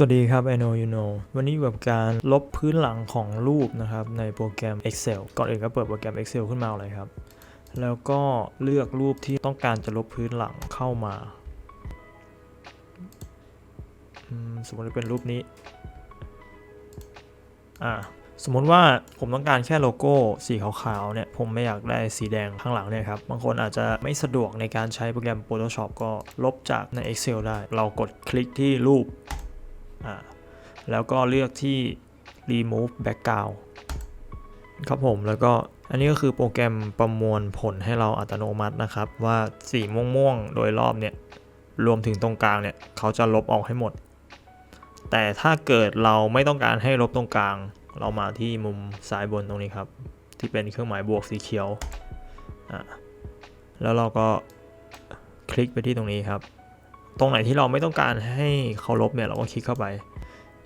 สวัสดีครับ I know you know วันนี้อยู่กับการลบพื้นหลังของรูปนะครับในโปรแกรม Excel ก่อนอื่นก็เปิดโปรแกรม Excel ขึ้นมาเลยครับ แล้วก็เลือกรูปที่ต้องการจะลบพื้นหลังเข้ามา สมมติเป็นรูปนี้ อ่า สมมติว่าผมต้องการแค่โลโก้สีขาวๆ เนี่ย ผมไม่อยากได้สีแดงข้างหลังเนี่ยครับ บางคนอาจจะไม่สะดวกในการใช้โปรแกรม Photoshop ก็ลบจากใน Excel ได้ เรากดคลิกที่รูป แล้วก็เลือกที่ remove background ครับผมแล้วก็อันนี้ก็คือโปรแกรมประมวลผลให้เราอัตโนมัตินะครับ ว่าสีม่วงๆ โดยรอบเนี่ย รวมถึงตรงกลางเนี่ย เขาจะลบออกให้หมด แต่ถ้าเกิดเราไม่ต้องการให้ลบตรงกลาง เรามาที่มุมซ้ายบนตรงนี้ครับ ที่เป็นเครื่องหมายบวกสีเขียวอ่าแล้วเราก็คลิกไปที่ตรงนี้ครับ ตรงไหนที่เราไม่ต้องการให้เขาลบเนี่ยเราก็คลิกเข้าไป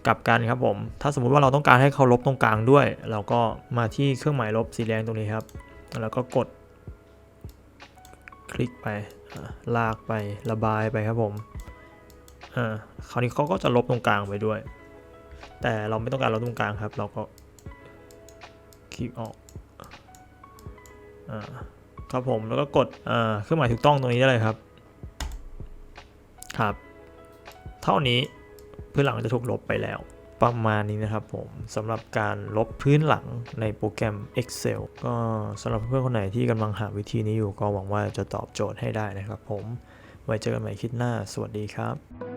กลับกันครับผม ถ้าสมมุติว่าเราต้องการให้เขาลบตรงกลางด้วย เราก็มาที่เครื่องหมายลบสีแดงตรงนี้ครับ แล้วก็กด คลิกไป ลากไประบายไปครับผม อ่า คราวนี้เขาก็จะลบตรงกลางไปด้วย แต่เราไม่ต้องการลบตรงกลางครับ เราก็คลิกออก อ่า ครับผม แล้วก็กด อ่า เครื่องหมายถูกต้องตรงนี้ได้เลยครับ ครับ เท่านี้ พื้นหลังจะถูกลบไปแล้ว ประมาณนี้นะครับผมสำหรับการลบพื้นหลังในโปรแกรม Excel ก็สำหรับเพื่อนคนไหนที่กำลังหาวิธีนี้อยู่ก็หวังว่าจะตอบโจทย์ให้ได้นะครับผม ไว้เจอกันใหม่คลิดหน้า สวัสดีครับ